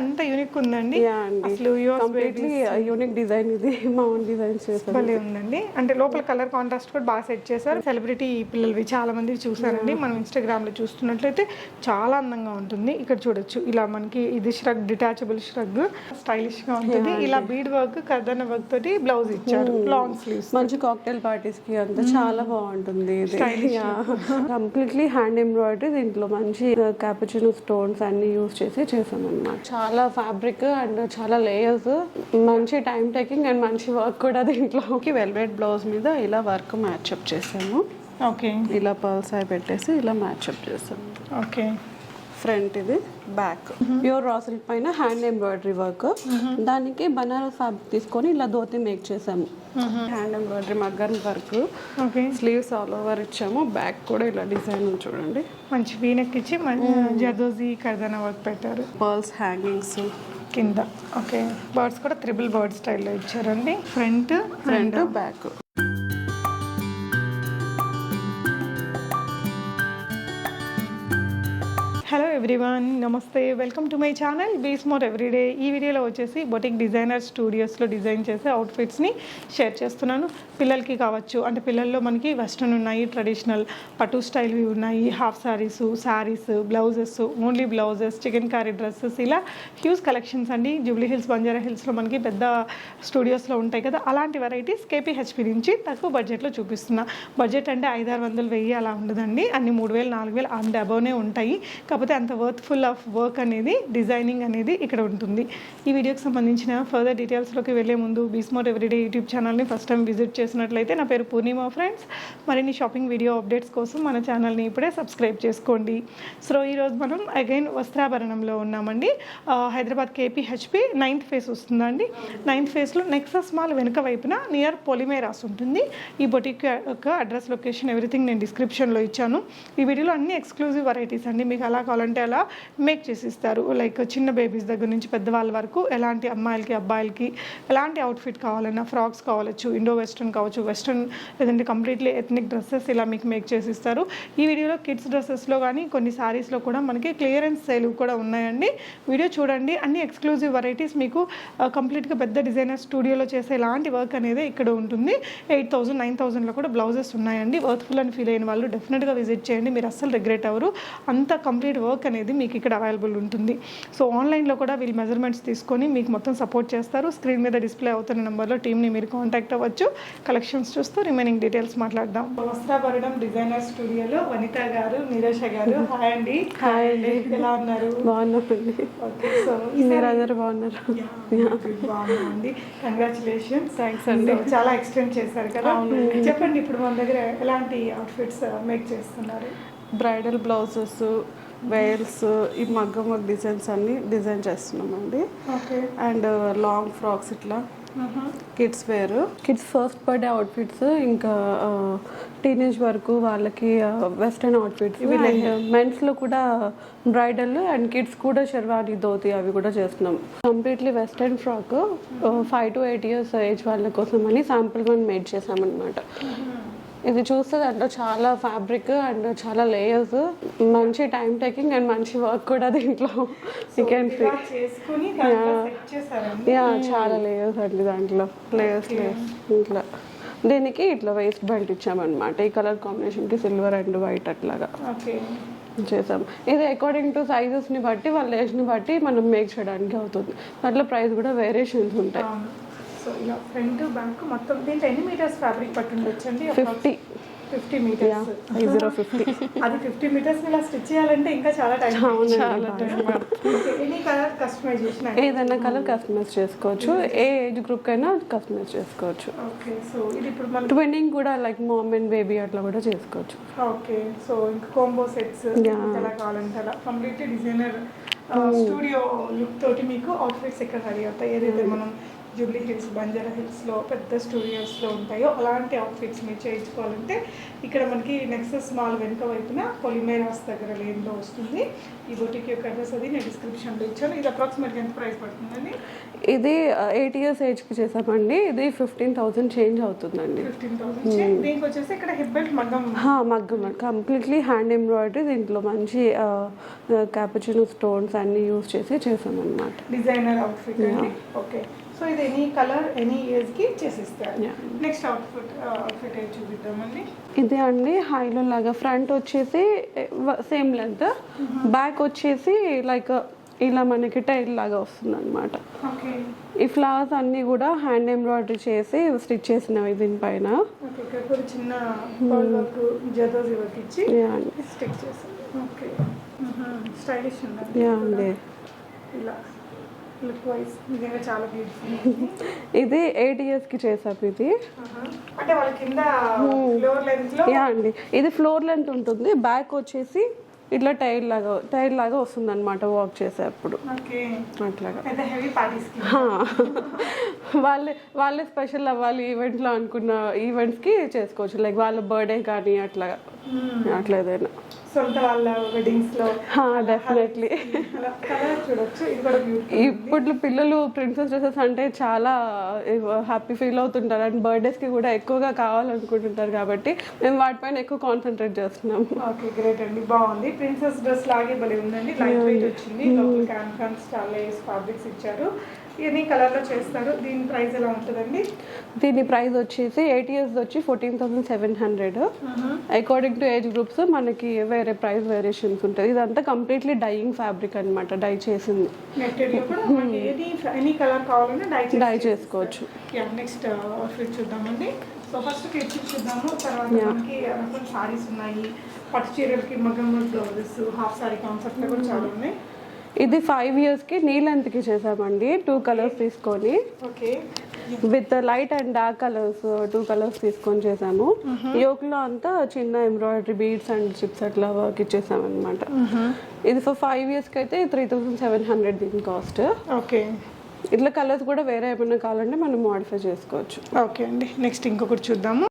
అంత యూనిక్ ఉందండి. అసలు కంప్లీట్లీ యూనిక్ డిజైన్ ఇది. మా ఓన్ డిజైన్ భలే ఉందండి. అంటే లోపల కలర్ కాంట్రాస్ట్ కూడా బాగా సెట్ చేశారు. సెలబ్రిటీ పిల్లలవి చాలా మంది చూసారండి మనం ఇన్స్టాగ్రామ్లో చూస్తున్నట్లయితే చాలా అందంగా ఉంటుంది. ఇక్కడ చూడొచ్చు. ఇలా మనకి ఇది ష్రగ్ డిటాచబుల్ ష్రగ్ స్టైలిష్గా ఉంటుంది. ఇలా బీడ్ వర్క్ కర్దన వర్క్ తోటి బ్లౌజ్ ఇచ్చారు. లాంగ్ స్లీవ్స్ మంచి కాక్టైల్ పార్టీస్కి అంతా చాలా బాగుంటుంది కంప్లీట్లీ హ్యాండ్ ఎంబ్రాయిడరీ దీంట్లో మంచి క్యాపుచినో స్టోన్స్ అన్ని యూస్ చేసి చేసాం అన్నమాట చాలా ఫ్యాబ్రిక్ అండ్ చాలా లేయర్స్ మంచి టైం టేకింగ్ అండ్ మంచి వర్క్ కూడా దీంట్లో. వెల్వెట్ బ్లౌజ్ మీద ఇలా వర్క్ మ్యాచ్అప్ చేసాము. ఓకే ఇలా పర్ల్స్ అవి పెట్టేసి ఇలా మ్యాచ్అప్ చేసాము. ఓకే ఫ్రంట్ ఇది బ్యాక్. ప్యూర్ రా సిల్క్ పైన హ్యాండ్ ఎంబ్రాయిడరీ వర్క్ దానికి బనారస్ ఫ్యాబ్రిక్ తీసుకొని ఇలా ధోతి మేక్ చేసాము hand embroidery మగ్గన్ work okay. Sleeves all over ఇచ్చాము. బ్యాక్ కూడా ఇలా డిజైన్ చూడండి. మంచి వీనెక్ ఇచ్చి జదోజీ కర్దన వర్క్ పెట్టారు. పర్ల్స్ హ్యాంగింగ్స్ కింద. ఓకే. బర్డ్స్ కూడా త్రిబుల్ బర్డ్ స్టైల్లో ఇచ్చారండి. ఫ్రంట్ ఫ్రంట్ బ్యాక్ ఎవ్రీవన్ నమస్తే. Welcome to my channel Bees More everyday. ఈ వీడియోలో వచ్చేసి బొటిక్ డిజైనర్ స్టూడియోస్లో డిజైన్ చేసే అవుట్ఫిట్స్ని షేర్ చేస్తున్నాను. పిల్లలకి కావచ్చు అంటే పిల్లల్లో మనకి వెస్ట్రన్ ఉన్నాయి ట్రెడిషనల్ పట్టు స్టైల్వి ఉన్నాయి half saris saris blouses only blouses chikankari dresses ఇలా హ్యూజ్ కలెక్షన్స్ అండి. జూబ్లీ హిల్స్ బంజారా హిల్స్లో మనకి పెద్ద స్టూడియోస్లో ఉంటాయి కదా అలాంటి వెరైటీస్ కేపీహెచ్పి నుంచి తక్కువ బడ్జెట్లో చూపిస్తున్నా. బడ్జెట్ అంటే ఐదారు వందలు వెయ్యి అలా ఉండదండి. అన్ని మూడు వేలు నాలుగు వేలు అండ్ అబోనే ఉంటాయి. కాకపోతే అంత వర్త్ఫుల్ ఆఫ్ వర్క్ అనేది డిజైనింగ్ అనేది ఇక్కడ ఉంటుంది. ఈ వీడియోకి సంబంధించిన ఫర్దర్ డీటెయిల్స్లోకి వెళ్ళే ముందు బీస్మోర్ ఎవ్రీడే యూట్యూబ్ ఛానల్ని ఫస్ట్ టైం విజిట్ చేసినట్లయితే నా పేరు పూర్ణిమ ఫ్రెండ్స్ మరిన్ని షాపింగ్ వీడియో అప్డేట్స్ కోసం మన ఛానల్ని ఇప్పుడే సబ్స్క్రైబ్ చేసుకోండి. సో ఈరోజు మనం అగైన్ వస్త్రాభరణంలో ఉన్నామండి. హైదరాబాద్ కేపీహెచ్పి నైన్త్ ఫేస్ వస్తుందండి నైన్త్ ఫేస్లో నెక్సస్ మాల్ వెనుక వైపున నియర్ పొలిమేరాస్ ఉంటుంది. ఈ బొటిక్ యొక్క అడ్రస్ లొకేషన్ ఎవ్రీథింగ్ నేను డిస్క్రిప్షన్లో ఇచ్చాను. ఈ వీడియోలో అన్ని ఎక్స్క్లూజివ్ వెరైటీస్ అండి. మీకు అలా కావాలంటే అలా మేక్ చేసి ఇస్తారు లైక్ చిన్న బేబీస్ దగ్గర నుంచి పెద్దవాళ్ళ వరకు ఎలాంటి అమ్మాయిలకి అబ్బాయిలకి ఎలాంటి అవుట్ఫిట్ కావాలన్నా ఫ్రాక్స్ కావచ్చు ఇండో వెస్ట్రన్ కావచ్చు వెస్ట్రన్ లేదంటే కంప్లీట్లీ ఎథనిక్ డ్రెస్సెస్ ఇలా మీకు మేక్ చేసి ఇస్తారు ఈ వీడియోలో కిడ్స్ డ్రెస్సెస్లో కానీ కొన్ని శారీస్లో కూడా మనకి క్లియరెన్స్ సేల్ కూడా ఉన్నాయండి. వీడియో చూడండి. అన్ని ఎక్స్క్లూజివ్ వెరైటీస్ మీకు uh, కంప్లీట్గా పెద్ద డిజైనర్ స్టూడియోలో చేసే ఇలాంటి వర్క్ అనేది ఇక్కడ ఉంటుంది. ఎయిట్ థౌసండ్ నైన్ థౌసండ్లో కూడా బ్లౌజెస్ ఉన్నాయండి. వర్త్ఫుల్ అని ఫీల్ అయిన వాళ్ళు డెఫినెట్గా విజిట్ చేయండి. మీరు అస్సలు రిగ్రెట్ అవ్వరు. అంత కంప్లీట్ వర్క్ అనేది మీకు ఇక్కడ అవైలబుల్ ఉంటుంది. సో ఆన్లైన్లో కూడా వీళ్ళు మెజర్మెంట్స్ తీసుకొని మీకు మొత్తం సపోర్ట్ చేస్తారు. స్క్రీన్ మీద డిస్ప్లే అవుతున్న నెంబర్లో టీమ్ని మీరు కాంటాక్ట్ అవ్వచ్చు. కలెక్షన్స్ చూస్తూ రిమైనింగ్ డీటెయిల్స్ మాట్లాడదాం. వస్త్రాభరణం డిజైనర్ స్టూడియోలో వనిత గారు నీరజ గారు. హాయ్ అండి. హాయ్ అండి. ఎలా ఉన్నారు? బాగున్నామండి ఓకే సో మీరందరూ బాగున్నారు. బాగుంది కంగ్రాచులేషన్స్ థ్యాంక్స్ అండి. చాలా ఎక్స్టెండ్ చేశారు కదా. చెప్పండి ఇప్పుడు మన దగ్గర ఎలాంటి అవుట్ఫిట్స్ మేక్ చేస్తున్నారు? బ్రైడల్ బ్లౌజెస్ వేల్స్ ఈ మగ్గం వర్క్ డిజైన్స్ అన్ని డిజైన్ చేస్తున్నామండి. ఓకే. అండ్ లాంగ్ ఫ్రాక్స్ ఇట్లా. Kids wear. Kids first birthday outfits ఇంకా టీనేజ్ వరకు వాళ్ళకి వెస్టర్న్ అవుట్ఫిట్స్ మెన్స్లో కూడా బ్రైడల్ అండ్ కిడ్స్ కూడా షెర్వానీ ధోతి అవి కూడా చేస్తున్నాం. Completely western frock five to eight years age వాళ్ళ కోసం అని శాంపుల్ వన్ మేడ్ చేసామన్నమాట ఇది చూస్తే దాంట్లో చాలా ఫ్యాబ్రిక్ అండ్ చాలా లేయర్స్ మంచి టైం టేకింగ్ అండ్ మంచి వర్క్ కూడా దీంట్లో. యూ కెన్ సీ చాలా లేయర్స్ అండి దాంట్లో. లేయర్స్ లేయర్స్ ఇట్లా. దీనికి ఇట్లా వేస్ట్ బెల్ట్ ఇచ్చామన్నమాట. ఈ కలర్ కాంబినేషన్కి సిల్వర్ అండ్ వైట్ అట్లాగా. చేసాం ఇది అకార్డింగ్ టు సైజెస్ని బట్టి వాళ్ళ ఏజ్ని బట్టి మనం మేక్ చేయడానికి అవుతుంది. దాంట్లో ప్రైస్ కూడా వేరియేషన్స్ ఉంటాయి. సో ఇలా ఫ్రంట్ బ్యాక్ మొత్తం దీంట్లో ఎన్ని మీటర్స్ ఫ్యాబ్రిక్ పట్టి ఉండొచ్చండి fifty fifty metres zero fifty అది ఫిఫ్టీ మీటర్స్ ఇలా స్టిచ్ చేయాలంటే ఇంకా చాలా టైం ఎనీ కలర్ కస్టమైజేషన్ ఏదైనా కలర్ కస్టమైజ్ చేసుకోవచ్చు. ఏ ఏజ్ గ్రూప్ కైనా కస్టమైజ్ చేసుకోవచ్చు. ఓకే సో ఇది ఇప్పుడు మన ట్విన్నింగ్ కూడా లైక్ మామ్ అండ్ బేబీ అట్లా కూడా చేసుకోవచ్చు. ఓకే సో ఇంకా కాంబో సెట్స్. ఎలా కావాలంటే అలా. కంప్లీట్లీ డిజైనర్ స్టూడియో లుక్ తోటి మీకు అవుట్ఫిట్స్ ఇక్కడ రెడీ అవుతాయి? ఏదైతే మనం జూబ్లీ హిల్స్ బంజారా హిల్స్లో పెద్ద స్టూడియోస్లో ఉంటాయో అలాంటి అవుట్ఫిట్స్ మీరు చేయించుకోవాలంటే ఇక్కడ మనకి నెక్సస్ మాల్ వెనుక వైపున పొలిమేరాస్ దగ్గర లేన్లో వస్తుంది. ఈ బొటిక్ యొక్క అడ్రస్ అది నేను డిస్క్రిప్షన్లో ఇచ్చాను. ఇది అప్రాక్సిమేట్గా ఎంత ప్రైస్ పడుతుందండి? ఇది ఎయిట్ ఇయర్స్ ఏజ్కి చేసామండి. ఇది ఫిఫ్టీన్ థౌసండ్ చేంజ్ అవుతుందండి. ఫిఫ్టీన్ థౌసండ్ దీనికి వచ్చేసి ఇక్కడ హిప్ బెల్ట్ మగ్గం. మగ్గం. కంప్లీట్లీ హ్యాండ్ ఎంబ్రాయిడరీ దీంట్లో మంచి క్యాపుచినో స్టోన్స్ అన్ని యూస్ చేసి చేసామన్నమాట. డిజైనర్ అవుట్ఫిట్ ఓకే సో ఇది ఎనీ కలర్ ఎనీ ఏజ్కి చేసిస్తారు. నెక్స్ట్ అవుట్ఫిట్ అవుట్ఫిట్ చూపిద్దామండి? ఇది అండి హైలో లాగా. ఫ్రంట్ వచ్చేసి సేమ్ లెంత్ బ్యాక్ వచ్చేసి లైక్ ఇలా మనకి టైల్ లాగా వస్తుంది అనమాట ఓకే ఈ ఫ్లవర్స్ అన్నీ కూడా హ్యాండ్ ఎంబ్రాయిడరీ చేసి స్టిచ్ చేసినవి దీనిపైన స్టైలిష్ ఉందండి. యా అండి. ఇలా. లుక్ వైజ్ నిజంగా చాలా బ్యూటిఫుల్ ఇది ఎయిట్ ఇయర్స్కి చేసాం ఇది అంటే వాళ్ళ కింద ఫ్లోర్ లెంత్లో? యా అండి. ఇది ఫ్లోర్ లెంత్ ఉంటుంది. బ్యాక్ వచ్చేసి ఇట్లా టైల్ లాగా టైల్ లాగా వస్తుంది అనమాట వాక్ చేసేటప్పుడు ఓకే. అట్లాగా. కి. వాళ్ళే వాళ్ళే స్పెషల్ అవ్వాలి ఈవెంట్లో అనుకున్న ఈవెంట్స్కి చేసుకోవచ్చు. లైక్ వాళ్ళ బర్త్డే కానీ అట్లా. అట్లా ఏదైనా. సొంత వాళ్ళ వెడ్డింగ్స్లో. డెఫినెట్లీ చూడొచ్చు. ఇది కూడా బ్యూటిఫుల్ ఇప్పుడు పిల్లలు ప్రిన్సెస్ డ్రెస్సెస్ అంటే చాలా హ్యాపీ ఫీల్ అవుతుంటారు. అండ్ బర్త్డేస్కి కూడా ఎక్కువగా కావాలనుకుంటుంటారు కాబట్టి మేము వాటిపైన ఎక్కువ కాన్సన్ట్రేట్ చేస్తున్నాము. ఓకే గ్రేట్ అండి. బాగుంది. ప్రిన్సెస్ డ్రెస్ లాగే భలే ఉందండి. లైట్ వెయిట్ వచ్చింది. లోపల చాలా లేస్ ఫ్యాబ్రిక్స్ ఇచ్చారు. ఇవన్నీ కలర్లో చేస్తారు. దీని ప్రైస్ ఎలా ఉంటుందండి? దీని ప్రైస్ వచ్చేసి ఎయిట్ ఇయర్స్ వచ్చి fourteen thousand seven hundred. According to age groups మనకి వేరే ప్రైస్ వేరియేషన్స్ ఉంటుంది ఇదంతా కంప్లీట్లీ డైయింగ్ ఫ్యాబ్రిక్ అన్నమాట డై చేసింది. ఎనీ కలర్ కావాలన్నా డై చేసుకోవచ్చు. నెక్స్ట్ అవుట్ఫిట్ చూద్దామండి. సో ఫస్ట్ కిడ్స్ చూద్దాము తర్వాత మనకి సారీస్ ఉన్నాయి. పట్టు చీరలకి మగ్గం బ్లౌజెస్ హాఫ్ సారీ కాన్సెప్ట్ కూడా చాలా ఉన్నాయి. ఇది ఫైవ్ ఇయర్స్కి నీ లెంత్కి చేసామండి టూ కలర్స్ తీసుకొని. Okay. With light and dark colours two colours తీసుకొని చేసాము యోక్లో అంతా చిన్న ఎంబ్రాయిడరీ బీడ్స్ అండ్ చిప్స్ అట్లా వర్క్ ఇచ్చేసాం అనమాట ఇది ఫర్ ఫైవ్ ఇయర్స్కి అయితే త్రీ థౌసండ్ సెవెన్ హండ్రెడ్ దీని కాస్ట్ ఓకే. ఇట్లా కలర్స్ కూడా వేరే ఏమైనా కావాలంటే మనం మోడిఫై చేసుకోవచ్చు. ఓకే అండి. నెక్స్ట్ ఇంకొకటి చూద్దాము.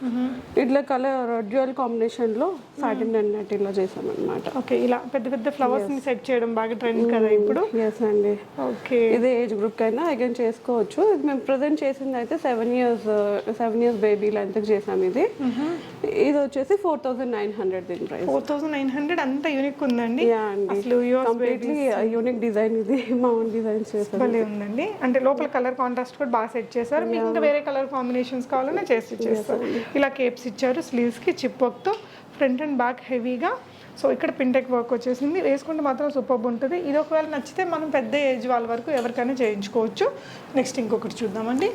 ఇట్లా కలర్ డ్యూయల్ కాంబినేషన్లో సాటిన్ అండ్ నెట్ ఇలా చేసామన్నమాట. ఓకే ఇలా పెద్ద పెద్ద ఫ్లవర్స్ని సెట్ చేయడం బాగా ట్రెండ్ కదా ఇప్పుడు? ఎస్ అండి. ఓకే ఇదే ఏజ్ గ్రూప్ అయినా అగైన్ చేసుకోవచ్చు. ఇది మేము ప్రజెంట్ చేసింది అయితే seven years seven years baby లెంత్కి చేసాం ఇది. ఇది వచ్చేసి ఫోర్ థౌసండ్ నైన్ హండ్రెడ్ దీని price four thousand nine hundred అంత యూనిక్ ఉందండి? అసలు యూనిక్ డిజైన్ ఇది. మా ఓన్ డిజైన్స్ చేసాం ఉందండి. అంటే లోపల కలర్ కాంట్రాస్ట్ కూడా బాగా సెట్ చేశారు. మీకు ఇంకా వేరే కలర్ కాంబినేషన్స్ కావాలన్నా చేసి చేస్తారు ఇలా కేప్స్ ఇచ్చారు స్లీవ్స్కి చిప్ వర్క్తో ఫ్రంట్ అండ్ బ్యాక్ హెవీగా సో ఇక్కడ పింటెక్ వర్క్ వచ్చేసింది. వేసుకుంటే మాత్రం సూపర్ ఉంటుంది. ఇది ఒకవేళ నచ్చితే మనం పెద్ద ఏజ్ వాళ్ళ వరకు ఎవరికైనా చేయించుకోవచ్చు. నెక్స్ట్ ఇంకొకటి చూద్దామండి.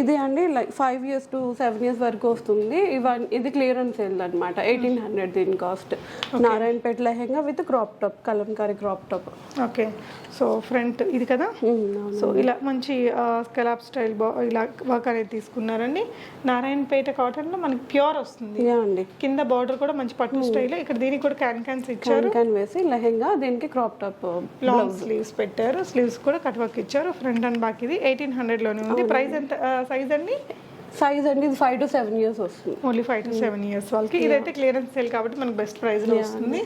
ఇది అండి like five years to seven years వరకు వస్తుంది. ఇవన్ ఇది క్లియరెన్స్ సేల్ అనమాట ఎయిటీన్ హండ్రెడ్ దీని cost Narayanpet lehenga with crop top Kalamkari crop top okay. So front ఇది కదా? సో ఇలా మంచి స్కెలాప్ స్టైల్ ఇలా వర్క్ అనేది తీసుకున్నారండి. నారాయణపేట కాటన్లో మనకి ప్యూర్ వస్తుంది. అండి. కింద బార్డర్ కూడా మంచి పట్టు స్టైల్ ఇక్కడ దీనికి కూడా క్యాన్ క్యాన్స్ ఇచ్చారు. క్యాన్ వేసి లెహెంగా దీనికి క్రాప్ టాప్ లాంగ్ స్లీవ్స్ పెట్టారు. స్లీవ్స్ కూడా కట్ వర్క్ ఇచ్చారు. ఫ్రంట్ అండ్ బ్యాక్ ఇది ఎయిటీన్ హండ్రెడ్లోనే ఉంది. ప్రైస్ ఎంత సైజ్ అండి? సైజ్ అండి ఇది ఫైవ్ టు సెవెన్ ఇయర్స్ వస్తుంది. Only five to seven years వాళ్ళకి. ఇదైతే క్లియరెన్స్ సేల్ కాబట్టి మనకి బెస్ట్ ప్రైస్లో వస్తుంది.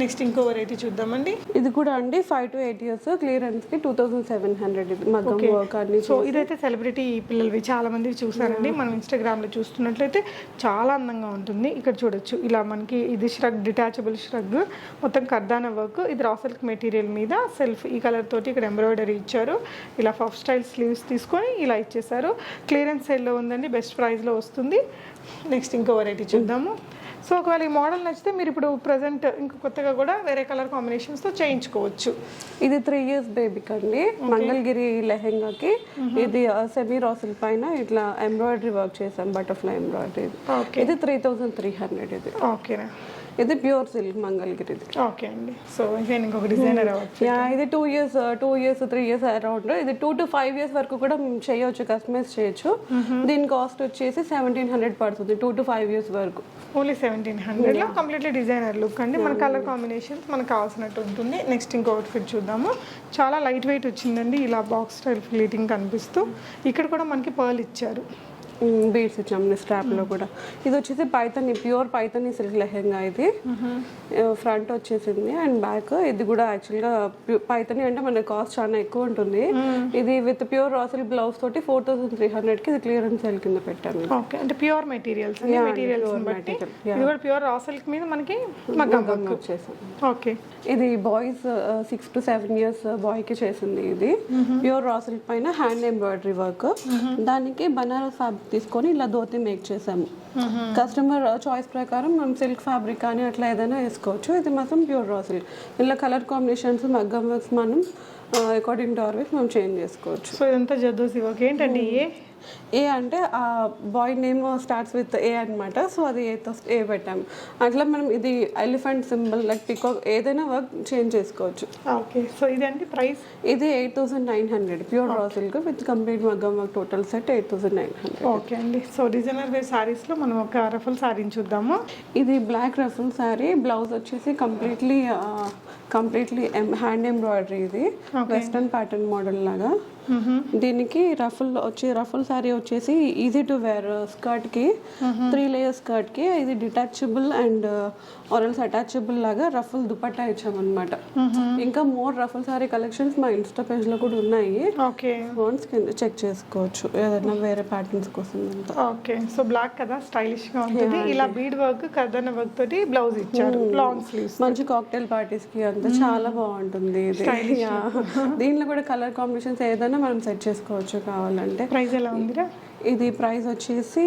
నెక్స్ట్ ఇంకో వెరైటీ చూద్దామండి. ఇది కూడా అండి ఫైవ్ టు ఎయిట్ ఇయర్స్ క్లియరెన్స్కి టూ థౌసండ్ సెవెన్ హండ్రెడ్ ఇది మగ్గం వర్క్ అన్ని సో ఇదైతే సెలబ్రిటీ పిల్లలవి చాలా మంది చూసారండి మనం ఇన్స్టాగ్రామ్లో చూస్తున్నట్లయితే చాలా అందంగా ఉంటుంది. ఇక్కడ చూడొచ్చు. ఇలా మనకి ఇది ష్రగ్ డిటాచబుల్ ష్రగ్ మొత్తం కర్దాన వర్క్ ఇది రా సిల్క్ మెటీరియల్ మీద సెల్ఫ్ ఈ కలర్ తోటి ఇక్కడ ఎంబ్రాయిడరీ ఇచ్చారు. ఇలా పఫ్ స్టైల్ స్లీవ్స్ తీసుకొని ఇలా ఇచ్చేసారు క్లియరెన్స్ సేల్లో ఉందండి బెస్ట్ ప్రైస్లో వస్తుంది. నెక్స్ట్ ఇంకో వెరైటీ చూద్దాము. సో ఒకవేళ ఈ మోడల్ నచ్చితే మీరు ఇప్పుడు ప్రజెంట్ ఇంకా కొత్తగా కూడా వేరే కలర్ కాంబినేషన్స్తో చేయించుకోవచ్చు. ఇది త్రీ ఇయర్స్ బేబీకి అండి మంగళగిరి లెహెంగాకి. ఇది సెమీ రాసుల పైన ఇట్లా ఎంబ్రాయిడరీ వర్క్ చేసాం బటర్ఫ్లై ఎంబ్రాయిడరీ ఇది త్రీ థౌసండ్ త్రీ హండ్రెడ్ ఇది. ఓకేనా ఇది ప్యూర్ సిల్క్ మంగళగిరిది ఓకే అండి. సో నేను ఇంకొక డిజైనర్ యా ఇది two years two years three years around ఇది టూ టు ఫైవ్ ఇయర్స్ వరకు కూడా చేయొచ్చు కస్టమైజ్ చేయొచ్చు. దీని కాస్ట్ వచ్చేసి సెవెంటీన్ హండ్రెడ్ పడుతుంది టూ టు ఫైవ్ ఇయర్స్ వరకు. ఓన్లీ సెవెంటీన్ హండ్రెడ్లో కంప్లీట్లీ డిజైనర్ లుక్ అండి. మన కలర్ కాంబినేషన్స్ మనకు కావాల్సినట్టు ఉంటుంది. నెక్స్ట్ ఇంకో అవుట్ఫిట్ చూద్దాము. చాలా లైట్ వెయిట్ వచ్చిందండి. ఇలా బాక్స్ స్టైల్ ఫిలిటింగ్ కనిపిస్తూ. ఇక్కడ కూడా మనకి పర్ల్ ఇచ్చారు. బీడ్స్ ఇచ్చాము స్ట్రాప్లో కూడా. ఇది వచ్చేసి పైతని ప్యూర్ పైతని సిల్క్ లెహెంగా ఇది. ఫ్రంట్ వచ్చేసింది అండ్ బ్యాక్ ఇది కూడా యాక్చువల్గా పైతని అంటే మన కాస్ట్ చాలా ఎక్కువ ఉంటుంది. ఇది with pure raw silk blouse తోటి ఫోర్ థౌసండ్ త్రీ హండ్రెడ్కి ఇది క్లియరెన్స్ సేల్ కింద పెట్టాము ఓకే. అంటే ప్యూర్ మెటీరియల్స్ ఇది కూడా ప్యూర్ రా సిల్క్ మీద మనకి మగ్గం ఓకే. ఇది boys six to seven years బాయ్కి చేసింది ఇది. ప్యూర్ రా సిల్క్ పైన హ్యాండ్ ఎంబ్రాయిడరీ వర్క్. దానికి బనారస్ ఫ్యాబ్రిక్ తీసుకొని ఇలా ధోతి మేక్ చేసాము కస్టమర్ చాయిస్ ప్రకారం మనం సిల్క్ ఫ్యాబ్రిక్ కానీ అట్లా ఏదైనా వేసుకోవచ్చు. ఇది మాత్రం ప్యూర్ రా సిల్క్ ఇలా కలర్ కాంబినేషన్స్ మగ్గం వర్క్స్ మనం అకార్డింగ్ టు ఆర్విక్ మనం చేంజ్ చేసుకోవచ్చు. సో ఇదంతా జద్దోసి ఓకే ఏంటండి ఏ ఏ అంటే ఆ boy name starts with A అన్నమాట. సో అది ఏతో ఏ పెట్టాము అట్లా మనం ఇది ఎలిఫెంట్ సింబల్ లైక్ పికాక్ ఏదైనా వర్క్ చేంజ్ చేసుకోవచ్చు. ఓకే సో ఇదండి ప్రైస్ ఇది eight thousand nine hundred pure raw silk with complete maggam work total set eight thousand nine hundred okay అండి. సో డిజైనర్ వేర్ సారీస్లో మనం ఒక రఫల్ సారీని చూద్దాము. ఇది బ్లాక్ రఫుల్ శారీ బ్లౌజ్ వచ్చేసి కంప్లీట్లీ కంప్లీట్లీ హ్యాండ్ ఎంబ్రాయిడరీ ఇది. వెస్టర్న్ ప్యాటర్న్ మోడల్ లాగా. దీనికి రఫుల్ వచ్చి రఫుల్ శారీ వచ్చేసి ఈజీ టు వేర్ స్కర్ట్కి త్రీ లేయర్ స్కర్ట్కి ఇది డిటాచబుల్ అండ్ ఆరల్స్ అటాచబుల్ లాగా రఫుల్ దుపట్టా ఇచ్చామన్నమాట. ఇంకా మోర్ రఫుల్ శారీ కలెక్షన్స్ మా ఇన్స్టా పేజ్లో కూడా ఉన్నాయి. ఓకే. ఫోన్స్ కింద చెక్ చేసుకోవచ్చు. ఏదైనా వేరే ప్యాటర్న్స్ కోసం ఓకే. సో బ్లాక్ కదా స్టైలిష్గా ఉంటుంది. ఇలా బీడ్ వర్క్ కదన వర్క్ తోటి బ్లౌజ్ ఇచ్చారు. లాంగ్ స్లీవ్స్ మంచి కాక్టైల్ పార్టీస్కి అంతా చాలా బాగుంటుంది ఇది. Yeah. దీంట్లో కూడా కలర్ కాంబినేషన్స్ ఏదైనా మనం సెట్ చేసుకోవచ్చు కావాలంటే. ప్రైస్ ఎలా ఉందిరా? ఇది ప్రైస్ వచ్చేసి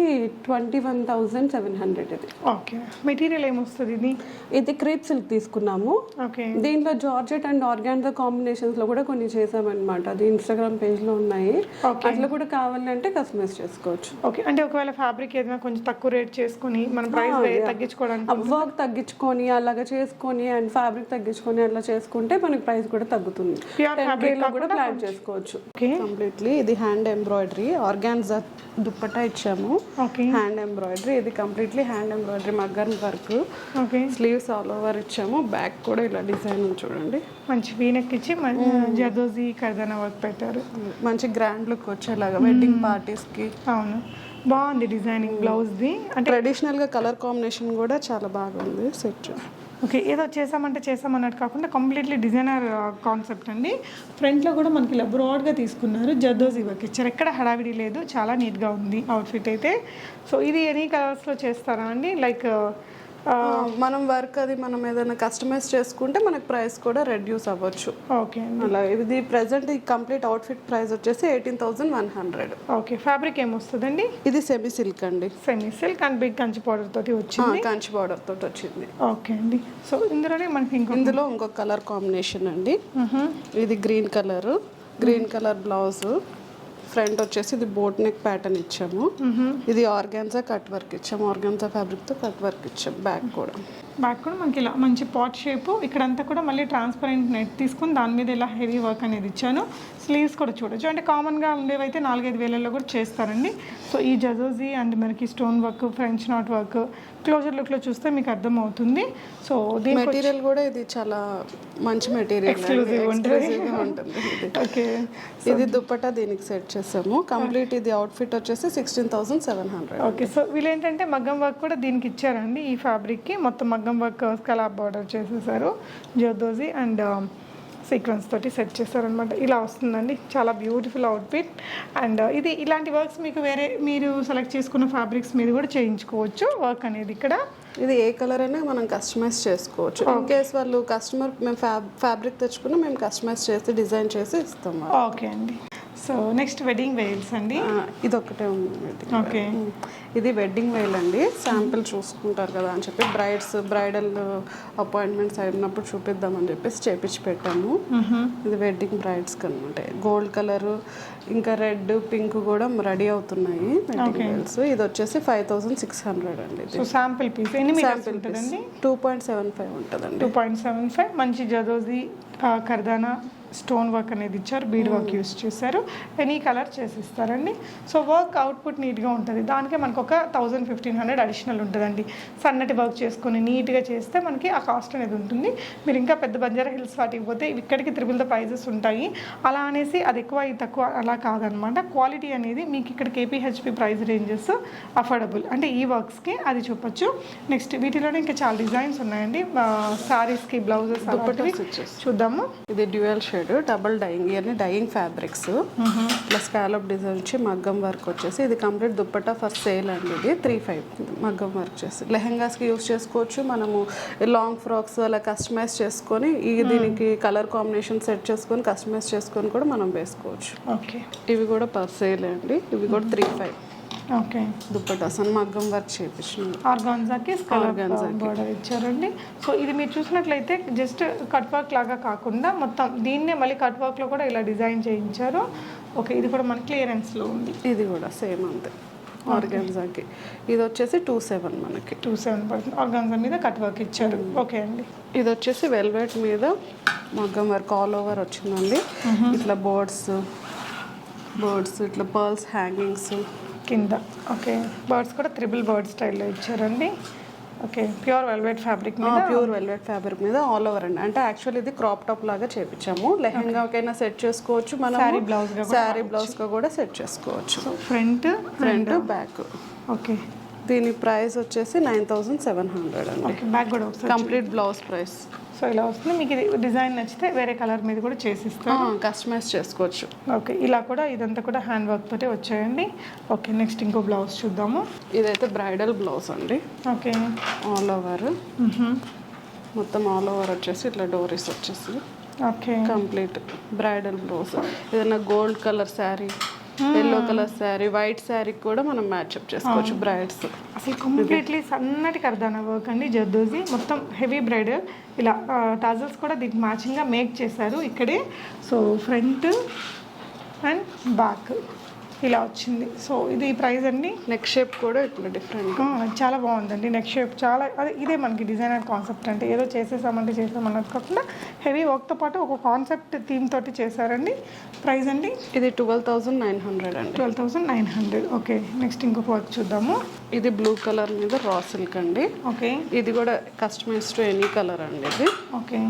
twenty one thousand seven hundred ఇది. ఓకే. మెటీరియల్ ఏమొస్తుంది ఇది? ఇది క్రేప్ సిల్క్ తీసుకున్నాము. ఓకే. దీంట్లో జార్జెట్ అండ్ ఆర్గాన్జా కాంబినేషన్స్లో కూడా కొన్ని చేసామన్నమాట. అది ఇన్స్టాగ్రామ్ పేజ్లో ఉన్నాయి. అట్లా కూడా కావాలంటే కస్టమైజ్ చేసుకోవచ్చు. ఓకే. అంటే ఒకవేళ ఫ్యాబ్రిక్ ఏదైనా కొంచెం తక్కువ రేట్ చేసుకుని మన ప్రైస్ తగ్గించుకోవడానికి వర్క్ తగ్గించుకొని అలాగా చేసుకొని అండ్ ఫ్యాబ్రిక్ తగ్గించుకొని అట్లా చేసుకుంటే మనకి ప్రైస్ కూడా తగ్గుతుంది. కూడా ప్లాన్ చేసుకోవచ్చు. కంప్లీట్లీ ఇది హ్యాండ్ ఎంబ్రాయిడరీ ఆర్గాన్జా దుప్పట్టా ఇచ్చాము. ఓకే. హ్యాండ్ ఎంబ్రాయిడరీ ఇది completely hand embroidery మగ్గన్ work okay. Sleeves all over ఇచ్చాము. బ్యాక్ కూడా ఇలా డిజైన్ చూడండి. మంచి వీనెక్ ఇచ్చి జదోజీ కర్దన వర్క్ పెట్టారు. మంచి గ్రాండ్ లుక్ వచ్చేలాగా. వెడ్డింగ్ పార్టీస్కి. అవును. బాగుంది డిజైనింగ్ బ్లౌజ్ది అంటే ట్రెడిషనల్గా కలర్ కాంబినేషన్ కూడా చాలా బాగుంది. సెట్ ఓకే ఏదో చేసామంటే చేసామన్నట్టు కాకుండా కంప్లీట్లీ డిజైనర్ కాన్సెప్ట్ అండి. ఫ్రంట్లో కూడా మనకి ఇలా బ్రాడ్గా తీసుకున్నారు. జర్దోజీ వర్క్ ఇచ్చారు. ఎక్కడ హడావిడి లేదు. చాలా నీట్గా ఉంది అవుట్ఫిట్ అయితే. సో ఇది ఎనీ కలర్స్లో చేస్తారా అండి? లైక్ మనం వర్క్ అది మనం ఏదైనా కస్టమైజ్ చేసుకుంటే మనకి ప్రైస్ కూడా రెడ్యూస్ అవ్వచ్చు. ఓకే అలా ఇది ప్రెసెంట్ ఈ కంప్లీట్ అవుట్ఫిట్ ప్రైస్ వచ్చేసి eighteen thousand one hundred okay fabric ఏమొస్తుందండి ఇది సెమీ సిల్క్ అండి. Semi silk and big Kanchi border తోటి వచ్చింది. కంచి బార్డర్ తోటి వచ్చింది. ఓకే అండి. సో ఇందులోనే మనకి ఇంకో ఇందులో ఇంకొక కలర్ కాంబినేషన్ అండి. ఇది green colour green colour blouse front వచ్చేసి ఇది బోట్ నెక్ ప్యాటర్న్ ఇచ్చాము. ఇది ఆర్గాన్జా కట్ వర్క్ ఇచ్చాము. ఆర్గాన్జా ఫ్యాబ్రిక్తో కట్ వర్క్ ఇచ్చాము బ్యాక్ కూడా. బ్యాక్ కూడా మనకి ఇలా మంచి పాట్ షేప్ ఇక్కడంతా కూడా మళ్ళీ ట్రాన్స్పరెంట్ నెట్ తీసుకుని దాని మీద ఇలా హెవీ వర్క్ అనేది ఇచ్చాను. స్లీవ్స్ కూడా చూడొచ్చు. అంటే కామన్గా ఉండేవైతే నాలుగైదు వేలలో కూడా చేస్తారండి. సో ఈ జజోజీ అండ్ మనకి stone work French knot work closer లుక్లో చూస్తే మీకు అర్థమవుతుంది. సో దీని మెటీరియల్ కూడా ఇది చాలా మంచి మెటీరియల్ Exclusive ఉంటుంది. ఓకే ఇది దుప్పటా దీనికి సెట్ చేసాము. కంప్లీట్ ఇది అవుట్ఫిట్ వచ్చేసి sixteen thousand seven hundred okay so వీళ్ళు ఏంటంటే మగ్గం వర్క్ కూడా దీనికి ఇచ్చారండి ఈ ఫ్యాబ్రిక్కి మొత్తం మగ్గం వర్క్ స్కలాప్ బార్డర్ చేసేసారు. జోదోజీ అండ్ సీక్వెన్స్ తోటి సెట్ చేశారనమాట ఇలా వస్తుందండి. చాలా బ్యూటిఫుల్ అవుట్ఫిట్ అండ్ ఇది ఇలాంటి వర్క్స్ మీకు వేరే మీరు సెలెక్ట్ చేసుకున్న ఫ్యాబ్రిక్స్ మీద కూడా చేయించుకోవచ్చు. వర్క్ అనేది ఇక్కడ. ఇది ఏ కలర్ అయినా మనం కస్టమైజ్ చేసుకోవచ్చు. ఇన్ కేస్ వాళ్ళు కస్టమర్ మేము ఫ్యాబ్ ఫ్యాబ్రిక్ తెచ్చుకుని మేము కస్టమైజ్ చేసి డిజైన్ చేసి ఇస్తాం వాళ్ళకి. ఓకే అండి. సో నెక్స్ట్ వెడ్డింగ్ వేల్స్ అండి? ఇది ఒక్కటే ఉంది. ఓకే. ఇది వెడ్డింగ్ వేల్ అండి. శాంపిల్ చూసుకుంటారు కదా అని చెప్పి బ్రైడ్స్ బ్రైడల్ అపాయింట్మెంట్స్ అయినప్పుడు చూపిద్దామని చెప్పేసి చేపించి పెట్టాము. ఇది వెడ్డింగ్ బ్రైడ్స్కి అనమాట గోల్డ్ కలర్ ఇంకా రెడ్ పింక్ కూడా రెడీ అవుతున్నాయి మెటీరియల్స్ ఇది వచ్చేసి ఫైవ్ థౌసండ్ సిక్స్ హండ్రెడ్ అండి శాంపిల్ పీస్. ఎన్ని ఉంటుందండి? టూ పాయింట్ సెవెన్ ఫైవ్ ఉంటుందండి. Two point seven five. మంచి జదోజీ కర్దానా స్టోన్ వర్క్ అనేది ఇచ్చారు బీడ్ వర్క్ యూస్ చేశారు. ఎనీ కలర్ చేసి ఇస్తారండి సో వర్క్ అవుట్పుట్ నీట్గా ఉంటుంది. దానికే మనకు ఒక థౌజండ్ ఫిఫ్టీన్ హండ్రెడ్ అడిషనల్ ఉంటుందండి. సన్నటి వర్క్ చేసుకొని నీట్గా చేస్తే మనకి ఆ కాస్ట్ అనేది ఉంటుంది. మీరు ఇంకా పెద్ద బంజారా హిల్స్ వాటికి పోతే ఇక్కడికి త్రిబుల్ ద ప్రైజెస్ ఉంటాయి. అలా అనేసి అది ఎక్కువ ఇది తక్కువ అలా కాదనమాట. క్వాలిటీ అనేది మీకు ఇక్కడ కేపీహెచ్పి ప్రైస్ రేంజెస్ అఫోర్డబుల్ అంటే ఈ వర్క్స్కి అది చూపొచ్చు. నెక్స్ట్ వీటిలోనే ఇంకా చాలా డిజైన్స్ ఉన్నాయండి. సారీస్కి బ్లౌజెస్ చూద్దాము. ఇది డ్యూయల్ షేడ్ డబుల్ డైయింగ్ ఇవన్నీ dyeing fabrics plus scallop design వచ్చి మగ్గం వర్క్ వచ్చేసి ఇది కంప్లీట్ దుప్పట్టా ఫర్ సేల్ అండి ఇది. త్రీ ఫైవ్ మగ్గం వర్క్ చేసి. లెహెంగాస్కి యూస్ చేసుకోవచ్చు. మనము లాంగ్ ఫ్రాక్స్ అలా కస్టమైజ్ చేసుకొని ఈ దీనికి కలర్ కాంబినేషన్ సెట్ చేసుకొని కస్టమైజ్ చేసుకొని కూడా మనం వేసుకోవచ్చు. ఓకే ఇవి కూడా పర్ సేల్ అండి. ఇవి కూడా త్రీ ఫైవ్ ఓకే. దుప్పటాస్ అని మగ్గం వర్క్ చేపించిన ఆర్గాన్జాకి బార్డర్ ఇచ్చారండి. సో ఇది మీరు చూసినట్లయితే జస్ట్ కట్ వర్క్ లాగా కాకుండా మొత్తం దీన్నే మళ్ళీ కట్ వర్క్లో కూడా ఇలా డిజైన్ చేయించారు. ఓకే ఇది కూడా మన క్లియరెన్స్లో ఉంది. ఇది కూడా సేమ్ అంతే ఆర్గాన్జాకి. ఇది వచ్చేసి టూ సెవెన్ మనకి. టూ సెవెన్ పర్సెంట్ ఆర్గాన్జా మీద కట్ వర్క్ ఇచ్చారు. ఓకే అండి. ఇది వచ్చేసి వెల్వెట్ మీద మగ్గం వర్క్ ఆల్ ఓవర్ వచ్చిందండి. ఇట్లా బోర్డ్స్ బోర్డ్స్ ఇట్లా పర్ల్స్ హ్యాంగింగ్స్. కింద. ఓకే. బర్డ్స్ కూడా త్రిబుల్ బర్డ్ స్టైల్లో ఇచ్చారండి. ఓకే. ప్యూర్ వెల్వెట్ ఫ్యాబ్రిక్ మీద. ప్యూర్ వెల్వెట్ ఫ్యాబ్రిక్ మీద ఆల్ ఓవర్ అండి. అంటే యాక్చువల్ ఇది క్రాప్ టాప్ లాగా చేపించాము. లెహెంగాకైనా సెట్ చేసుకోవచ్చు మనం శారీ బ్లౌజ్గా కూడా సెట్ చేసుకోవచ్చు. Front front back okay. దీని ప్రైస్ వచ్చేసి నైన్ థౌసండ్ సెవెన్ హండ్రెడ్ అండి. ఓకే బ్యాక్ కూడా ఒకసారి కంప్లీట్ బ్లౌజ్ ప్రైస్. సో ఇలా వస్తుంది. మీకు ఇది డిజైన్ నచ్చితే వేరే కలర్ మీద కూడా చేసిస్తారు. కస్టమైజ్ చేసుకోవచ్చు. ఓకే ఇలా కూడా ఇదంతా కూడా హ్యాండ్ వర్క్ తోటి వచ్చాయండి. ఓకే నెక్స్ట్ ఇంకో బ్లౌజ్ చూద్దాము. ఇదైతే బ్రైడల్ బ్లౌజ్ అండి. ఓకే. ఆల్ ఓవర్ మొత్తం ఆల్ ఓవర్ వచ్చేసి ఇట్లా డోరీస్ వచ్చేసి ఓకే. Complete bridal blouse. ఏదైనా gold colour sari yellow colour sari white sari కూడా మనం మ్యాచ్అప్ చేసుకోవచ్చు బ్రైడ్స్. అసలు కంప్లీట్లీ సన్నటి కర్దానా వర్క్ అండి జర్దోజీ. మొత్తం హెవీ బ్రైడ్ ఇలా టాజల్స్ కూడా దీనికి మ్యాచింగ్గా మేక్ చేశారు ఇక్కడే. సో ఫ్రంట్ అండ్ బ్యాక్ ఇలా వచ్చింది. సో ఇది ప్రైస్ అండి. నెక్ షేప్ కూడా ఇట్లా డిఫరెంట్ చాలా బాగుందండి నెక్ షేప్ చాలా అదే ఇదే మనకి డిజైనర్ కాన్సెప్ట్ అంటే ఏదో చేసేసామంటే చేసామన్నది కాకుండా హెవీ వర్క్తో పాటు ఒక కాన్సెప్ట్ థీమ్ తోటి చేశారండి. ప్రైస్ అండి? ఇది ట్వెల్వ్ థౌజండ్ నైన్ హండ్రెడ్ అండి. Twelve thousand nine hundred okay next ఇంకొక వర్క్ చూద్దాము. ఇది బ్లూ కలర్ మీద రా సిల్క్ అండి. ఓకే ఇది కూడా కస్టమైజ్ టు ఎనీ కలర్ అండి ఇది. ఓకే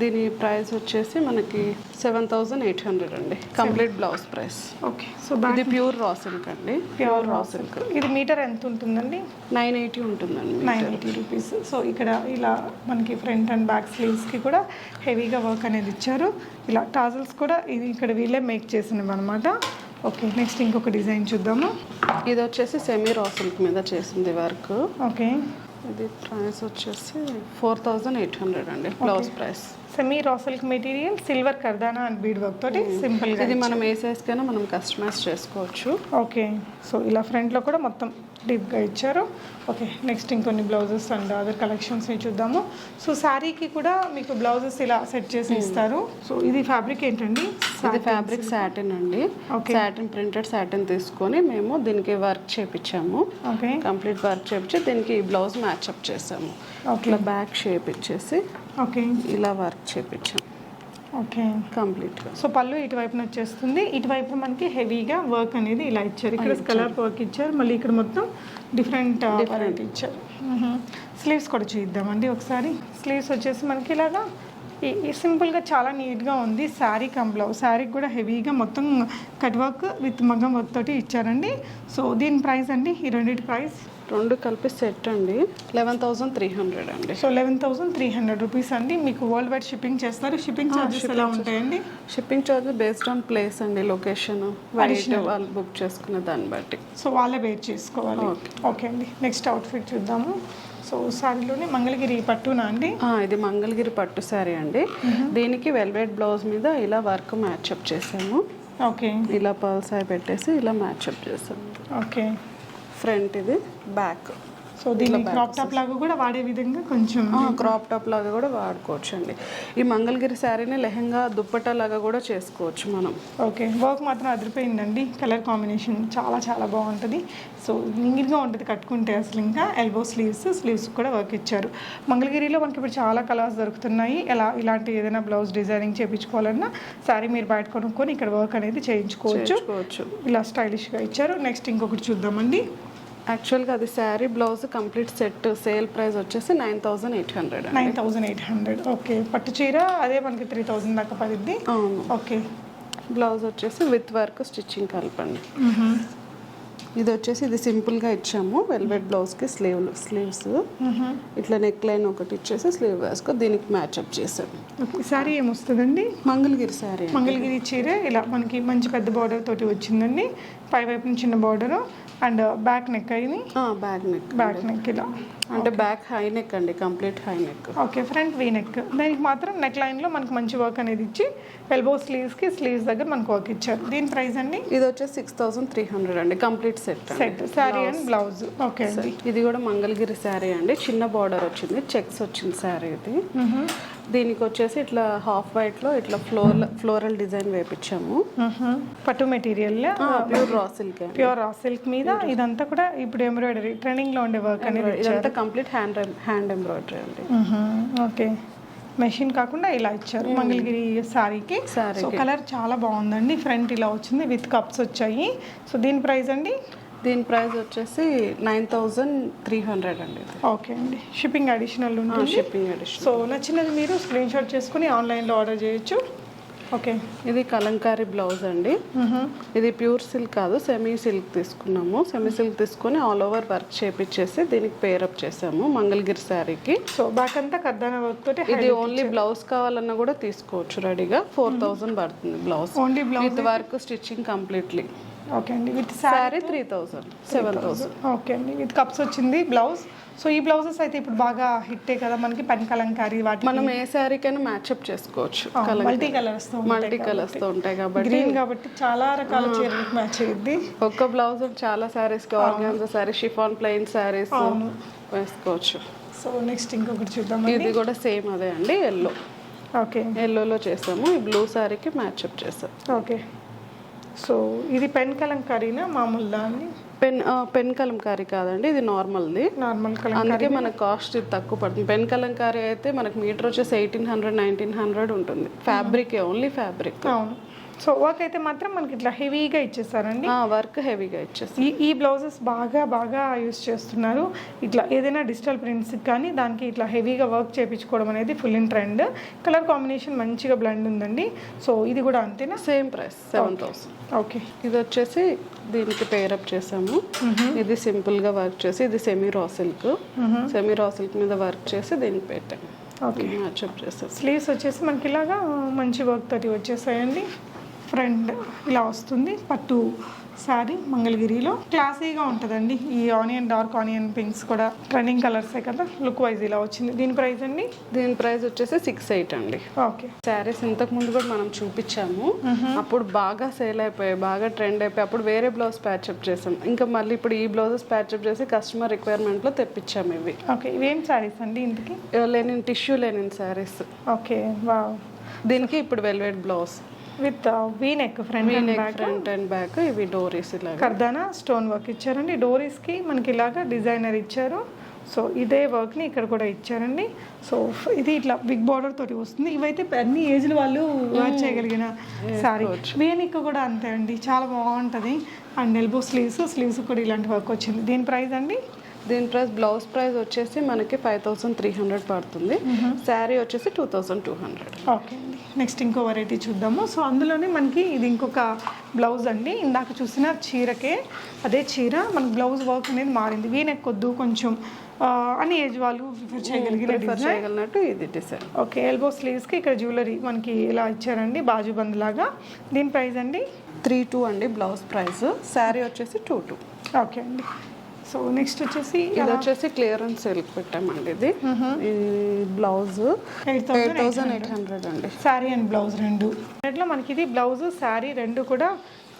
దీని ప్రైస్ వచ్చేసి మనకి సెవెన్ థౌజండ్ ఎయిట్ హండ్రెడ్ అండి. Complete blouse price. Okay so ఇది ప్యూర్ రా సిల్క్ అండి. Pure raw silk. ఇది మీటర్ ఎంత ఉంటుందండి? నైన్ ఎయిటీ ఉంటుందండి నైన్ ఎయిటీ రూపీస్. సో ఇక్కడ ఇలా మనకి ఫ్రంట్ అండ్ బ్యాక్ స్లీవ్స్కి కూడా హెవీగా వర్క్ అనేది ఇచ్చారు. ఇలా టాజల్స్ కూడా ఇది ఇక్కడ వీళ్ళే మేక్ చేసినవి అనమాట ఓకే నెక్స్ట్ ఇంకొక డిజైన్ చూద్దాము. ఇది వచ్చేసి సెమీ రా సిల్క్ మీద చేసింది వర్క్. ఓకే. ఇది ప్రైస్ వచ్చేసి ఫోర్ థౌజండ్ ఎయిట్ హండ్రెడ్ అండి. Blouse price. Semi raw silk material silver kardana and bead work తోటి సింపుల్గా ఇది మనం ఏ size కైనా మనం కస్టమైజ్ చేసుకోవచ్చు. ఓకే. సో ఇలా ఫ్రంట్లో కూడా మొత్తం డీప్గా ఇచ్చారు. ఓకే నెక్స్ట్ ఇంకొన్ని బ్లౌజెస్ అండ్ అదర్ కలెక్షన్స్ని చూద్దాము. సో శారీకి కూడా మీకు బ్లౌజెస్ ఇలా సెట్ చేసి ఇస్తారు. సో ఇది ఫ్యాబ్రిక్ ఏంటండి? ఇది ఫ్యాబ్రిక్ సాటిన్ అండి. Okay. సాటిన్ ప్రింటెడ్ సాటిన్ తీసుకొని మేము దీనికి వర్క్ చేపించాము ఓకే. కంప్లీట్ వర్క్ చేపించి దీనికి బ్లౌజ్ మ్యాచ్అప్ చేసాము. ఓకే. ఇట్లా బ్యాక్ షేప్ ఇచ్చేసి ఓకే. ఇలా వర్క్ చేపించాం. ఓకే. కంప్లీట్గా. సో పళ్ళు ఇటువైపున వచ్చేస్తుంది. ఇటువైపు మనకి హెవీగా వర్క్ అనేది ఇలా ఇచ్చారు. ఇక్కడ స్కలర్ వర్క్ ఇచ్చారు. మళ్ళీ ఇక్కడ మొత్తం డిఫరెంట్ వెరైటీ ఇచ్చారు. స్లీవ్స్ కూడా చూద్దామండి ఒకసారి. స్లీవ్స్ వచ్చేసి మనకి ఇలాగా ఈ సింపుల్గా చాలా నీట్గా ఉంది. శారీ కమ్ బ్లౌజ్ శారీకి కూడా హెవీగా మొత్తం cut work with maggam work తోటి ఇచ్చారండి. సో దీని ప్రైస్ అండి? ఈ రెండింటి ప్రైస్? రెండు కలిపి సెట్ అండి. లెవెన్ థౌజండ్ త్రీ హండ్రెడ్ అండి. So eleven thousand three hundred rupees అండి. మీకు వరల్డ్ వైడ్ షిప్పింగ్ చేస్తారు. షిప్పింగ్ ఛార్జెస్ ఎలా ఉంటాయండి? Shipping charge based on place అండి లొకేషన్ వాళ్ళు బుక్ చేసుకునే దాన్ని బట్టి. సో వాళ్ళే వెయిట్ చేసుకోవాలి. ఓకే అండి. నెక్స్ట్ అవుట్ఫిట్ చూద్దాము. సో శారీలోనే మంగళగిరి పట్టునా అండి? ఆ, ఇది మంగళగిరి పట్టు శారీ అండి. దీనికి వెల్వెట్ బ్లౌజ్ మీద ఇలా వర్క్ మ్యాచ్అప్ చేసాము. ఓకే ఇలా పర్ల్స్ అవి పెట్టేసి ఇలా మ్యాచ్అప్ చేసాము. ఓకే ఫ్రంట్ ఇది బ్యాక్ సో దీన్ని క్రాప్ టాప్ లాగా కూడా వాడే విధంగా కొంచెం క్రాప్ టాప్ లాగా కూడా వాడుకోవచ్చు అండి ఈ మంగళగిరి శారీని లెహంగా దుప్పట్టా లాగా కూడా చేసుకోవచ్చు మనం. ఓకే వర్క్ మాత్రం అదిరిపోయిందండి. కలర్ కాంబినేషన్ చాలా చాలా బాగుంటుంది. సో నింగిల్గా ఉంటుంది కట్టుకుంటే అసలు ఇంకా. ఎల్బో స్లీవ్స్ స్లీవ్స్ కూడా వర్క్ ఇచ్చారు. మంగళగిరిలో మనకి ఇప్పుడు చాలా కలర్స్ దొరుకుతున్నాయి. ఎలా ఇలాంటి ఏదైనా బ్లౌజ్ డిజైనింగ్ చేయించుకోవాలన్నా సారీ మీరు బయట కొనుక్కొని ఇక్కడ వర్క్ అనేది చేయించుకోవచ్చు. ఇలా స్టైలిష్గా ఇచ్చారు. నెక్స్ట్ ఇంకొకటి చూద్దామండి. యాక్చువల్గా అది sari blouse complete set sale price వచ్చేసి nine thousand eight hundred nine thousand eight hundred. Okay. పట్టు చీర అదే మనకి త్రీ థౌజండ్ దాకా పడిద్ది. అవును. ఓకే. బ్లౌజ్ వచ్చేసి విత్ వర్క్ స్టిచ్చింగ్ కలపండి. ఇది వచ్చేసి ఇది సింపుల్గా ఇచ్చాము. వెల్వెట్ బ్లౌజ్కి స్లీవ్ స్లీవ్స్. ఇట్లా నెక్ లైన్ ఒకటి ఇచ్చేసి స్లీవ్ వేసుకో దీనికి మ్యాచ్అప్ చేసాము ఓకే. సారీ ఏమొస్తుందండి? మంగళగిరి శారీ మంగళగిరి చీర. ఇలా మనకి మంచి పెద్ద బార్డర్ తోటి వచ్చిందండి. పై వైపు చిన్న బార్డర్ అండ్ బ్యాక్ నెక్ అయింది బ్యాక్ నెక్ బ్యాక్ నెక్ ఇలా. అంటే బ్యాక్ హై నెక్ అండి complete high neck. Okay front V neck. దానికి మాత్రం నెక్ లైన్లో మనకి మంచి వర్క్ అనేది ఇచ్చి ఎల్బో స్లీవ్స్కి స్లీవ్స్ దగ్గర మనకు వర్క్ ఇచ్చారు. దీని ప్రైస్ అండి? ఇది వచ్చేసి సిక్స్ థౌసండ్ త్రీ హండ్రెడ్ అండి complete set set sari and blouse. Okay అండి. ఇది కూడా మంగళగిరి శారీ అండి చిన్న బార్డర్ వచ్చింది చెక్స్ వచ్చింది శారీ ఇది. దీనికి వచ్చేసి ఇట్లా హాఫ్ వైట్లో ఇట్లా ఫ్లోర్ ఫ్లోరల్ డిజైన్ వేపించాము. పట్టు material pure raw silk pure silk మీద ఇదంతా కూడా ఇప్పుడు ఎంబ్రాయిడరీ ట్రెండింగ్లో ఉండే వర్క్ అనేది ఇదంతా కంప్లీట్ హ్యాండ్ హ్యాండ్ ఎంబ్రాయిడరీ అండి. ఓకే. మెషిన్ కాకుండా ఇలా ఇచ్చారు. మంగళగిరి సారీకి. సో కలర్ చాలా బాగుందండి. ఫ్రంట్ ఇలా వచ్చింది. విత్ కప్స్ వచ్చాయి. సో దీని ప్రైస్ అండి? దీని ప్రైస్ వచ్చేసి నైన్ థౌజండ్ త్రీ హండ్రెడ్ అండి ఓకే అండి. షిప్పింగ్ అడిషనల్ ఉంటుంది. షిప్పింగ్ అడిషన్ సో నచ్చినది మీరు స్క్రీన్ షాట్ చేసుకుని ఆన్లైన్లో ఆర్డర్ చేయొచ్చు. ఓకే ఇది కలంకారీ బ్లౌజ్ అండి. ఇది ప్యూర్ సిల్క్ కాదు సెమీ సిల్క్ తీసుకున్నాము. సెమీ సిల్క్ తీసుకొని ఆల్ ఓవర్ వర్క్ చేపించేసి దీనికి పేరప్ చేసాము మంగళగిరి శారీకి. సో బ్యాక్ అంతా కర్దాన వర్క్ తోటి ఇది ఓన్లీ బ్లౌజ్ కావాలన్నా కూడా తీసుకోవచ్చు రెడీగా ఫోర్ థౌజండ్ పడుతుంది blouse only blouse work stitching completely okay అండి with sari three thousand seven thousand okay అండి విత్ కప్స్ వచ్చింది బ్లౌజ్ సో ఈ బ్లౌజెస్ అయితే ఇప్పుడు బాగా హిట్టే కదా మనకి పెన్ కలంకారీ వాటి మనం ఏ శారీకైనా మ్యాచ్అప్ చేసుకోవచ్చు మల్టీ కలర్స్తో మల్టీ కలర్స్తో ఉంటాయి కాబట్టి. గ్రీన్ కాబట్టి చాలా రకాల చీరలకు మ్యాచ్ అయ్యింది ఒక్క బ్లౌజ్ చాలా saris organza sari chiffon plain saris వేసుకోవచ్చు. సో నెక్స్ట్ ఇంకొకటి చూద్దాం ఇది కూడా సేమ్ అదే అండి ఎల్లో ఓకే ఎల్లోలో చేసాము ఈ బ్లూ శారీకి మ్యాచ్అప్ చేసాం. ఓకే సో ఇది పెన్ కలంకారీనా? మామూలుదా అండి పెన్ పెన్ కలంకారీ కాదండి ఇది నార్మల్ది. నార్మల్ అందుకే మనకు కాస్ట్ ఇది తక్కువ పడుతుంది. పెన్ కలంకారీ అయితే మనకు మీటర్ వచ్చేసి ఎయిటీన్ హండ్రెడ్ నైన్టీన్ హండ్రెడ్ ఉంటుంది. Fabric only fabric. అవును. సో వర్క్ అయితే మాత్రం మనకి ఇట్లా హెవీగా ఇచ్చేసారండి. వర్క్ హెవీగా ఇచ్చేసి ఈ ఈ బ్లౌజెస్ బాగా బాగా యూస్ చేస్తున్నారు. ఇట్లా ఏదైనా డిజిటల్ ప్రింట్స్ కానీ దానికి ఇట్లా హెవీగా వర్క్ చేయించుకోవడం అనేది full in trend colour combination మంచిగా బ్లెండ్ ఉందండి. సో ఇది కూడా అంతేనా? Same price seven thousand okay ఇది వచ్చేసి దీనికి పేరప్ చేసాము. ఇది సింపుల్గా వర్క్ చేసి ఇది semi raw silk semi raw silk మీద వర్క్ చేసి దీనికి పెట్టాము. ఓకే మ్యాచ్అప్ చేసాం స్లీవ్స్ వచ్చేసి మనకి ఇలాగా మంచి వర్క్ తోటి వచ్చేసాయండి. ఫ్రంట్ ఇలా వస్తుంది పట్టు శారీ మంగళగిరిలో. క్లాసీగా ఉంటుందండి. ఈ ఆనియన్ డార్క్ ఆనియన్ పింక్స్ కూడా ట్రెండింగ్ కలర్సే కదా లుక్ వైజ్ ఇలా వచ్చింది. దీని ప్రైస్ అండి? దీని ప్రైస్ వచ్చేసి సిక్స్ ఎయిట్ అండి. ఓకే. శారీస్ ఇంతకు ముందు కూడా మనం చూపించాము. అప్పుడు బాగా సేల్ అయిపోయాయి బాగా ట్రెండ్ అయిపోయి అప్పుడు వేరే బ్లౌజ్ ప్యాచప్ చేసాం. ఇంకా మళ్ళీ ఇప్పుడు ఈ బ్లౌజెస్ ప్యాచప్ చేసి కస్టమర్ రిక్వైర్మెంట్లో తెప్పించాము ఇవి. ఓకే. ఇవేం శారీస్ అండి ఇంతకి? Linen tissue linen saris. Okay. వా దీనికి ఇప్పుడు velvet blouse with V neck front back front and back ఇవి డోరీస్ ఇలాగా. కర్దానా స్టోన్ వర్క్ ఇచ్చారండి. డోరీస్కి మనకి ఇలాగా డిజైనర్ ఇచ్చారు. సో ఇదే వర్క్ని ఇక్కడ కూడా ఇచ్చారండి. సో ఇది ఇట్లా బిగ్ బార్డర్ తోటి వస్తుంది. ఇవైతే అన్ని ఏజ్ల వాళ్ళు వాచ్ చేయగలిగిన సారీ వేనిక్ కూడా అంతే అండి. చాలా బాగుంటుంది. అండ్ ఎల్బో స్లీవ్స్ స్లీవ్స్ కూడా ఇలాంటి వర్క్ వచ్చింది. దీని ప్రైస్ అండి? దీని ప్రైస్ బ్లౌజ్ ప్రైస్ వచ్చేసి మనకి ఫైవ్ థౌసండ్ త్రీ హండ్రెడ్ పడుతుంది. శారీ వచ్చేసి two thousand two hundred. Okay అండి. నెక్స్ట్ ఇంకో వెరైటీ చూద్దాము. సో అందులోనే మనకి ఇది ఇంకొక బ్లౌజ్ అండి. ఇందాక చూసిన చీరకే అదే చీర. మనకి బ్లౌజ్ వర్క్ అనేది మారింది. వీనెక్ వద్దు కొంచెం. ఆ, అన్ని ఏజ్ వాళ్ళు ప్రిఫర్ చేయగలిగిన ప్రిఫర్ చేయగలిగినట్టు ఇది డిజైన్ ఓకే ఎల్బో స్లీవ్స్కి ఇక్కడ జ్యువెలరీ మనకి ఇలా ఇచ్చారండి. బాజు బంద్ లాగా. దీని ప్రైస్ అండి? త్రీ టూ అండి బ్లౌజ్ ప్రైస్. శారీ వచ్చేసి టూ టూ. ఓకే అండి. సో నెక్స్ట్ వచ్చేసి ఇది వచ్చేసి క్లియరెన్స్ సిల్క్ పెట్టామండి ఇది. Blouse eight thousand eight hundred అండి. శారీ అండ్ బ్లౌజ్ రెండు. అట్లా మనకి ఇది బ్లౌజ్ శారీ రెండు కూడా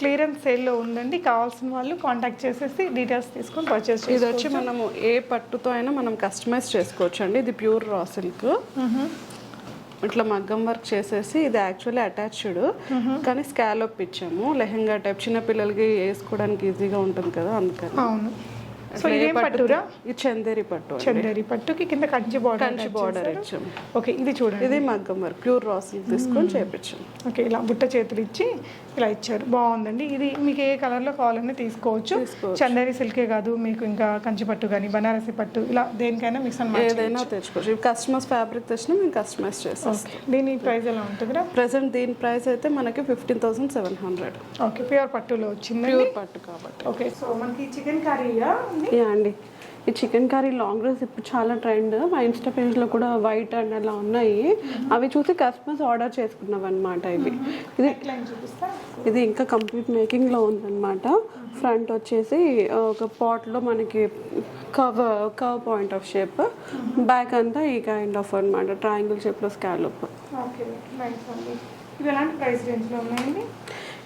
క్లియరెన్స్ సేల్లో ఉందండి. కావాల్సిన వాళ్ళు కాంటాక్ట్ చేసేసి డీటెయిల్స్ తీసుకొని పర్చేస్ ఇది వచ్చి మనము ఏ పట్టుతో అయినా మనం కస్టమైజ్ చేసుకోవచ్చు అండి. ఇది ప్యూర్ రా సిల్క్ ఇట్లా మగ్గం వర్క్ చేసేసి ఇది యాక్చువల్లీ అటాచ్డ్ కానీ స్కాలప్ ఇచ్చాము. లెహెంగా టైప్ చిన్న పిల్లలకి వేసుకోవడానికి ఈజీగా ఉంటుంది కదా అందుకని. అవును. సో ఇదేం పట్టురా? ఇది? చందేరి పట్టు. చందేరి పట్టుకి కింద Kanchi border Kanchi border okay ఇది చూడండి. ఇది మగ్గం వర్క్. ప్యూర్ రా సిల్క్ తీసుకొని చేపించాము ఓకే ఇలా బుట్ట చేతులు ఇచ్చి ఇలా ఇచ్చారు. బాగుందండి. ఇది మీకు ఏ కలర్లో కావాలన్నా తీసుకోవచ్చు. చందేరి సిల్కే కాదు మీకు ఇంకా కంచి పట్టు కానీ బనారసి పట్టు ఇలా దేనికైనా మిక్స్ మ్యాచ్ ఏదైనా తెచ్చుకోవచ్చు. కస్టమర్స్ ఫ్యాబ్రిక్ తెచ్చినా మేము కస్టమైజ్ చేస్తాం దీని ప్రైస్ ఎలా ఉంటుందిరా ప్రెసెంట్ దీని ప్రైస్ అయితే మనకి fifteen thousand seven hundred okay pure పట్టులో వచ్చింది ప్యూర్ పట్టు కాబట్టి. ఓకే సో మనకి చికెన్ కర్రీయా యా అండి. ఈ చికెన్ కర్రీ లాంగ్ రైస్ ఇప్పుడు చాలా ట్రెండ్. మా ఇన్స్టా పేజ్లో కూడా వైట్ అండ్ అలా ఉన్నాయి. అవి చూసి కస్టమర్స్ ఆర్డర్ చేసుకున్నాం అనమాట ఇవి ఇది లైన్ చూపిస్తా? ఇది ఇంకా కంప్లీట్ మేకింగ్లో ఉందన్నమాట. ఫ్రంట్ వచ్చేసి ఒక పాట్లో మనకి కవ్ కవ్ పాయింట్ ఆఫ్ షేప్. బ్యాక్ అంతా ఈ కైండ్ ఆఫ్ అన్నమాట. ట్రయాంగిల్ షేప్లో స్కాలప్ ఓకే ఇవి ఎలాంటి ప్రైస్ రేంజ్లో ఉన్నాయండి?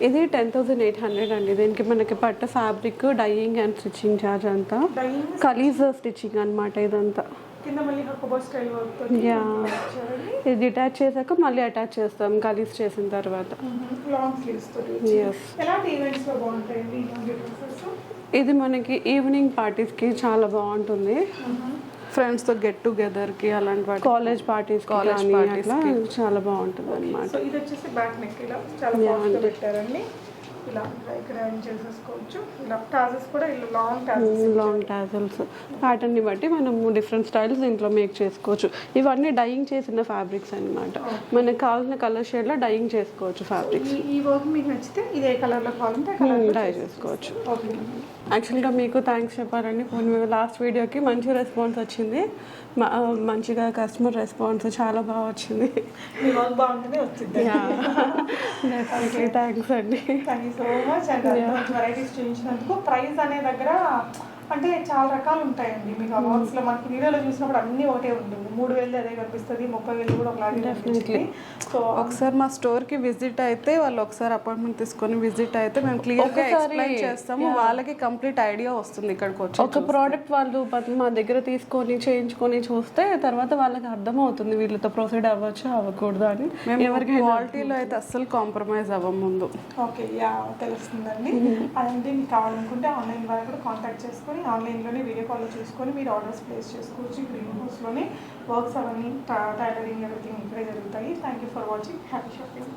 ఇది టెన్ థౌసండ్ ఎయిట్ హండ్రెడ్ అండి. దీనికి మనకి పట్ట fabric dyeing and stitching charge అంతా. కలీజ్ స్టిచ్చింగ్ అన్నమాట ఇదంతా. యా. ఇది డిటాచ్ చేశాక మళ్ళీ అటాచ్ చేస్తాం కలీజ్ చేసిన తర్వాత. ఇది మనకి ఈవినింగ్ పార్టీస్కి చాలా బాగుంటుంది. ఫ్రెండ్స్తో గెట్ టుగెదర్కి అలాంటి వాటి కాలేజ్ పార్టీస్ కాలేజ్ అట్లా చాలా బాగుంటుంది అనమాట సో ఇది వచ్చేసి బ్యాక్ నెక్ ఇలా చాలా ఫాస్ట్ పెట్టారండి. ఇలా ఇలా ఇక్కడ ఏం చేసేసుకోవచ్చు? ఇలా టాజెస్ కూడా ఇలా లాంగ్ టాజెస్ లాంగ్ టాజల్స్ ప్యాటర్న్ని బట్టి మనం డిఫరెంట్ స్టైల్స్ దీంట్లో మేక్ చేసుకోవచ్చు. ఇవన్నీ డైయింగ్ చేసిన ఫ్యాబ్రిక్స్ అన్నమాట. మనకు కావాల్సిన కలర్ షేడ్లో డైయింగ్ చేసుకోవచ్చు ఫ్యాబ్రిక్స్ ఈ వర్క్ మీకు నచ్చితే ఇది ఏ కలర్లో కావాలంటే కలర్ డై చేసుకోవచ్చు. ఓకే యాక్చువల్గా మీకు థ్యాంక్స్ చెప్పాలండి కొన్ని లాస్ట్ వీడియోకి మంచి రెస్పాన్స్ వచ్చింది. మంచిగా కస్టమర్ రెస్పాన్స్ చాలా బాగా వచ్చింది. డెఫినెట్లీ థ్యాంక్స్ అండి thank you. So much and. మంచి వెరైటీస్ చూపించినందుకు ప్రైస్ అనే దగ్గర అంటే చాలా రకాలు ఉంటాయండి మీకు ఆ వర్క్స్లో మనకి వీడియోలో చూసినప్పుడు అన్ని ఒకటే ఉంటుంది. మూడు వేలు అదే కనిపిస్తుంది ముప్పై వేలు కూడా ఒకలాగే కనిపిస్తుంది. సో ఒకసారి మా స్టోర్కి విజిట్ అయితే వాళ్ళు ఒకసారి అపాయింట్మెంట్ తీసుకొని విజిట్ అయితే మేము క్లియర్గా ఎక్స్ప్లెయిన్ చేస్తాము. వాళ్ళకి కంప్లీట్ ఐడియా వస్తుంది ఇక్కడికి వచ్చి ఒక ప్రోడక్ట్ వాళ్ళు మా దగ్గర తీసుకొని చేయించుకొని చూస్తే తర్వాత వాళ్ళకి అర్థమవుతుంది వీళ్ళతో ప్రొసీడ్ అవ్వచ్చు అవ్వకూడదు అని. ఎవరికి క్వాలిటీలో అయితే అస్సలు కాంప్రమైజ్ అవ్వం ముందు. ఓకే యా తెలుస్తుందండి. అదంటే మీకు కావాలనుకుంటే ఆన్లైన్ ద్వారా కూడా కాంటాక్ట్ చేసుకొని ఆన్లైన్లోనే వీడియో కాల్లో చూసుకొని మీరు ఆర్డర్స్ ప్లేస్ చేసుకోవచ్చు. గ్రీన్ హౌస్లోనే వర్క్స్ అవన్నీ టైలరింగ్ ఎవ్రీథింగ్ ఇక్కడే జరుగుతాయి. Thank you for watching happy shopping